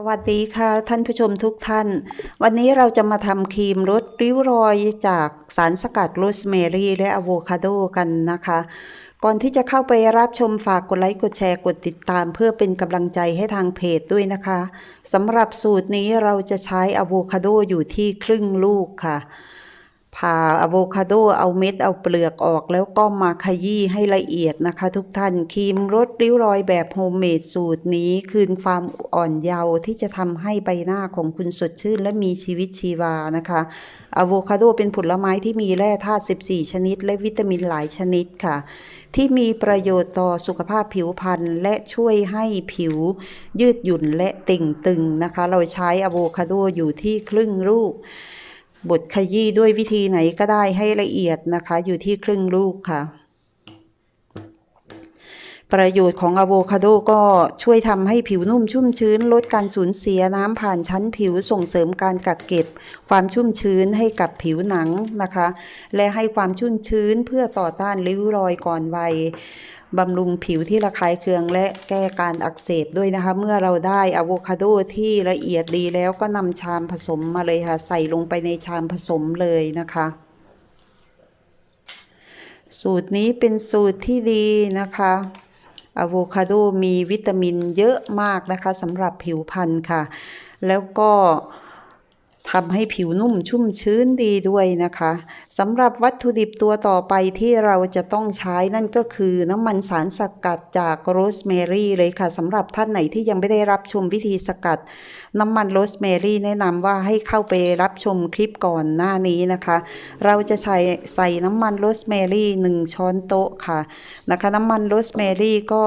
สวัสดีค่ะท่านผู้ชมทุกท่าน วันนี้เราจะมาทำครีมลดริ้วรอยจากสารสกัดโรสแมรี่และอะโวคาโดกันนะคะ ก่อนที่จะเข้าไปรับชมฝากกดไลค์กดแชร์กดติดตาม เพื่อเป็นกำลังใจให้ทางเพจด้วยนะคะสำหรับสูตรนี้เราจะใช้อะโวคาโดอยู่ที่ครึ่งลูกค่ะ ผ่าอะโวคาโดเอาเม็ดเอาเปลือกออกแล้วก็มาขยี้ให้ละเอียดนะคะ ทุกท่านครีมลดริ้วรอยแบบโฮมเมดสูตรนี้คืนความอ่อนเยาว์ที่จะทำให้ใบหน้าของคุณสดชื่นและมีชีวิตชีวานะคะอะโวคาโดเป็นผลไม้ที่มีแร่ธาตุ 14 ชนิด และวิตามินหลายชนิดค่ะ ที่มีประโยชน์ต่อสุขภาพผิวพรรณและช่วยให้ผิวยืดหยุ่นและเต่งตึงนะคะ เราใช้อะโวคาโดอยู่ที่ครึ่งลูก บดขยี้ด้วยวิธีไหนก็ได้ให้ละเอียดนะคะ อยู่ที่ครึ่งลูกค่ะ ประโยชน์ของอะโวคาโดก็ช่วยทำให้ผิวนุ่มชุ่มชื้น ลดการสูญเสียน้ำผ่านชั้นผิวส่งเสริมการกักเก็บ ความชุ่มชื้นให้กับผิวหนังนะคะ และให้ความชุ่มชื้นเพื่อต่อต้านริ้วรอยก่อนวัยบำรุงผิวที่ระคายเคืองและแก้การอักเสบด้วยนะคะ เมื่อเราได้อะโวคาโดที่ละเอียดดีแล้วก็นำชามผสมมาเลยค่ะ ใส่ลงไปในชามผสมเลยนะคะ สูตรนี้เป็นสูตรที่ดีนะคะ อะโวคาโดมีวิตามินเยอะมากนะคะสำหรับผิวพรรณค่ะ แล้วก็ ทำให้ผิวนุ่มชุ่มชื้นดีด้วยนะคะสำหรับวัตถุดิบตัวต่อไปที่เราจะต้องใช้นั่นก็คือน้ำมันสารสกัดจากโรสแมรี่เลยค่ะสำหรับท่านไหนที่ยังไม่ได้รับชมวิธีสกัด น้ำมันโรสแมรี่แนะนำว่าให้เข้าไปรับชมคลิปก่อนหน้านี้นะคะ เราจะใช้ใส่น้ำมันโรสแมรี่1ช้อนโต๊ะค่ะนะคะ น้ำมันโรสแมรี่ก็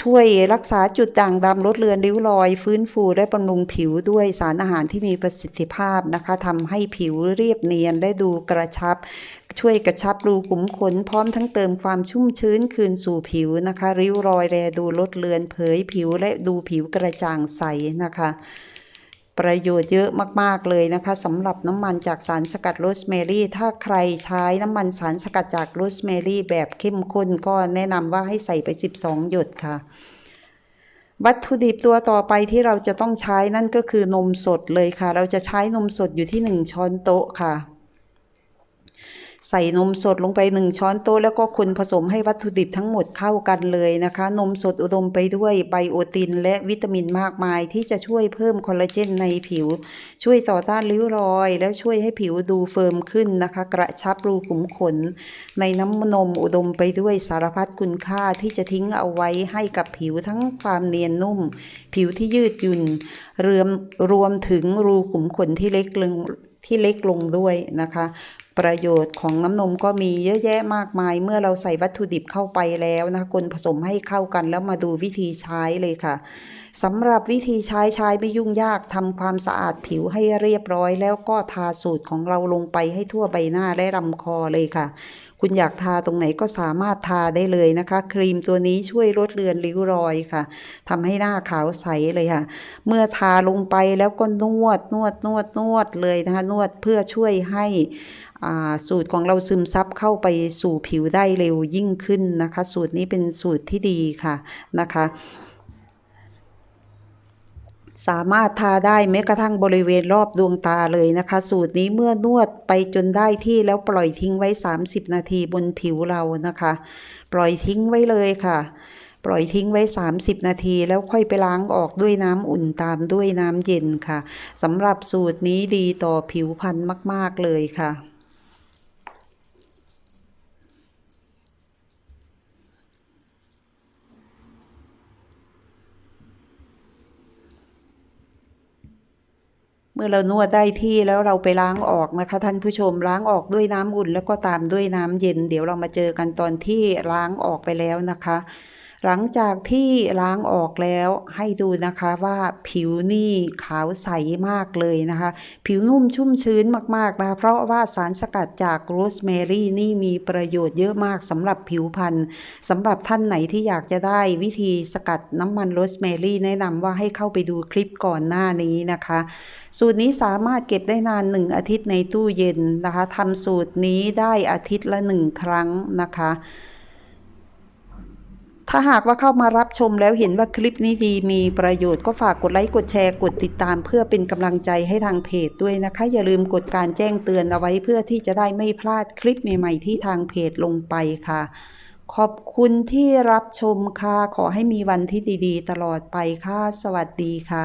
ช่วยรักษาจุดด่างดำลดเลือนริ้วรอย ฟื้นฟูและบำรุงผิวด้วยสารอาหารที่มีประสิทธิภาพนะคะทำให้ผิวเรียบเนียนและดูกระชับ ช่วยกระชับรูขุมขน พร้อมทั้งเติมความชุ่มชื้นคืนสู่ผิวนะคะ ริ้วรอยแลดูลดเลือนเผยผิวและดูผิวกระจ่างใสนะคะ ประโยชน์เยอะมาก ๆ เลยนะคะสำหรับน้ำมันจากสารสกัดโรสแมรี่ ถ้าใครใช้น้ำมันสารสกัดจากโรสแมรี่ แบบเข้มข้นก็แนะนำว่าให้ใส่ไป 12 หยดค่ะ วัตถุดิบตัวต่อไปที่เราจะต้องใช้นั่นก็คือนมสดเลยค่ะ เราจะใช้นมสดอยู่ที่ 1 ช้อนโต๊ะค่ะ ใส่นมสดลงไป 1 ช้อนโต๊ะแล้วก็คนผสมให้วัตถุดิบทั้งหมดเข้ากันเลยนะคะ นมสดอุดมไปด้วยไบโอติน และวิตามินมากมาย ที่จะช่วยเพิ่มคอลลาเจนในผิว ช่วยต่อต้านริ้วรอย แล้วช่วยให้ผิวดูเฟิร์มขึ้นนะคะ กระชับรูขุมขน ในน้ำนมอุดมไปด้วยสารพัดคุณค่าที่จะทิ้งเอาไว้ให้กับผิวทั้งความเนียนนุ่ม ผิวที่ยืดหยุ่นเรื่มรวมถึงรูขุมขนที่เล็กลง ที่เล็กลงด้วยนะคะ ประโยชน์ของน้ำนมก็มีเยอะแยะมากมาย เมื่อเราใส่วัตถุดิบเข้าไปแล้วนะคะคนผสมให้เข้ากันแล้วมาดูวิธีใช้เลยค่ะสำหรับวิธีใช้ใช้ไม่ยุ่งยากทำความสะอาดผิวให้เรียบร้อย แล้วก็ทาสูตรของเราลงไปให้ทั่วใบหน้าและลำคอเลยค่ะ คุณอยากทาตรงไหนก็สามารถทาได้เลยนะคะ ครีมตัวนี้ช่วยลดเลือนริ้วรอยค่ะทำให้หน้าขาวใสเลยค่ะ เมื่อทาลงไปแล้วก็นวดนวดนวดนวดเลยนะคะนวดเพื่อช่วยให้สูตรของเราซึมซับเข้าไปสู่ผิวได้เร็วยิ่งขึ้นนะคะ สูตรนี้เป็นสูตรที่ดีค่ะนะคะ สามารถทาได้แม้กระทั่งบริเวณรอบดวงตาเลยนะคะ สูตรนี้เมื่อนวดไปจนได้ที่แล้วปล่อยทิ้งไว้ 30 นาทีบนผิวเรานะคะ ปล่อยทิ้งไว้เลยค่ะ ปล่อยทิ้งไว้ 30 นาทีแล้วค่อยไปล้างออกด้วยน้ำอุ่นตามด้วยน้ำเย็นค่ะสำหรับสูตรนี้ดีต่อผิวพรรณมาก ๆ เลยค่ะ มื่อเรานวดได้ที่แล้วเราไปล้างออกนะคะ ท่านผู้ชมล้างออกด้วยน้ำอุ่นแล้วก็ตามด้วยน้ำเย็น เดี๋ยวเรามาเจอกันตอนที่ล้างออกไปแล้วนะคะ หลังจากที่ล้างออกแล้วให้ดูนะคะว่าผิวนี่ขาวใสมากเลยนะคะ ผิวนุ่มชุ่มชื้นมากๆนะคะเพราะว่าสารสกัดจากโรสแมรี่นี่มีประโยชน์เยอะมากสำหรับผิวพรรณสำหรับท่านไหนที่อยากจะได้วิธีสกัดน้ำมันโรสแมรี่แนะนำว่าให้เข้าไปดูคลิปก่อนหน้านี้นะคะ สูตรนี้สามารถเก็บได้นานหนึ่งอาทิตย์ในตู้เย็นนะคะทำสูตรนี้ได้อาทิตย์ละหนึ่งครั้งนะคะ ถ้าหากว่าเข้ามารับชมแล้วเห็นว่าคลิปนี้ดีมีประโยชน์ก็ฝากกดไลค์กดแชร์กดติดตาม เพื่อเป็นกำลังใจให้ทางเพจด้วยนะคะ อย่าลืมกดการแจ้งเตือนเอาไว้เพื่อที่จะได้ไม่พลาดคลิปใหม่ๆที่ทางเพจลงไปค่ะ ขอบคุณที่รับชมค่ะ ขอให้มีวันที่ดีๆ ตลอดไปค่ะ สวัสดีค่ะ